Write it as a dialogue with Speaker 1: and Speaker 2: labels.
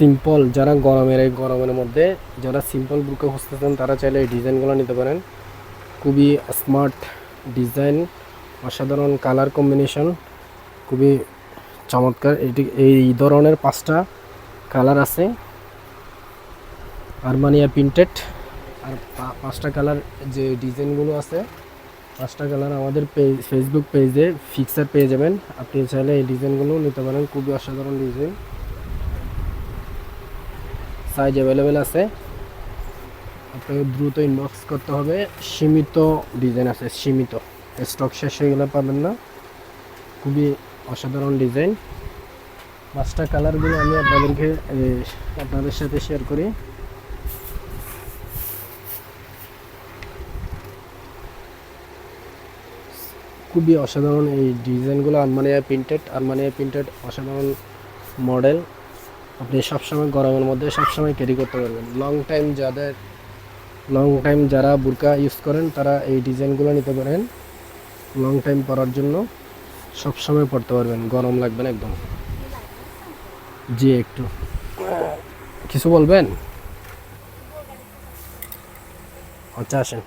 Speaker 1: Simple যারা গরমের এই গরমের মধ্যে, যারা সিম্পল বুকে খুঁজতেছেন, তারা চাইলে এই ডিজাইনগুলো নিতে পারেন। খুবই স্মার্ট ডিজাইন, অসাধারণ কালার কম্বিনেশন, খুবই চমৎকার। এটি, এই ধরনের পাঁচটা কালার আছে। আরমানিয়া প্রিন্টেড। আর পাঁচটা কালার যে ডিজাইনগুলো আছে, পাঁচটা কালার আমাদের ফেসবুক পেজে ফিক্সার পেয়ে যাবেন। আপনি চাইলে এই ডিজাইনগুলো নিতে পারেন। খুবই অসাধারণ ডিজাইন। সাইজ অ্যাভেলেবেল আছে। আপনাকে দ্রুত ইনবক্স করতে হবে। সীমিত ডিজাইন আছে, সীমিত। স্টক শেষ হয়ে গেলে পাবেন না। খুবই অসাধারণ ডিজাইন পাঁচটা কালারগুলো আমি আপনাদেরকে আপনাদের সাথে শেয়ার করি। খুবই অসাধারণ এই ডিজাইনগুলো আরমানিয়া প্রিন্টেড আরমানিয়া প্রিন্টেড অসাধারণ মডেল আপনি সবসময় গরমের মধ্যে সবসময় ক্যারি করতে পারবেন। লং টাইম যাদের লং টাইম যারা বুরকা ইউজ করেন, তারা এই ডিজাইনগুলো নিতে পারেন। লং টাইম পরার জন্য সবসময় পরতে পারবেন, গরম লাগবে না একদম। জি, একটু। কিছু বলবেন? আচ্ছা আসেন।